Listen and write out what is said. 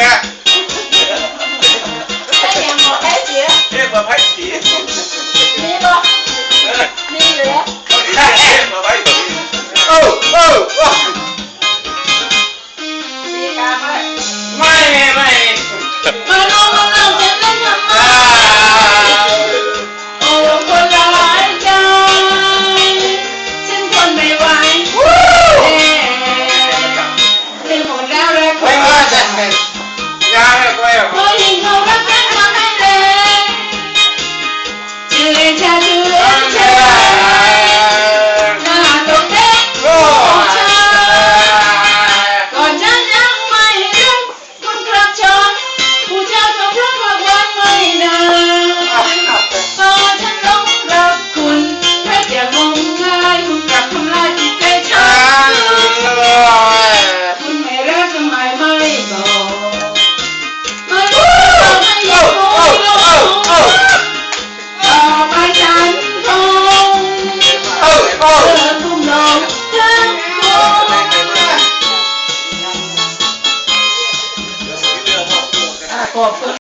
นะได้แกงบอกได้เสียเอ๊ะมาไพ่สีมีบอกมีเหลือมาไพ่สีโอ้โอ้โอ้สีกาไม่ไม่ไม่ Canto não, canto. Ah.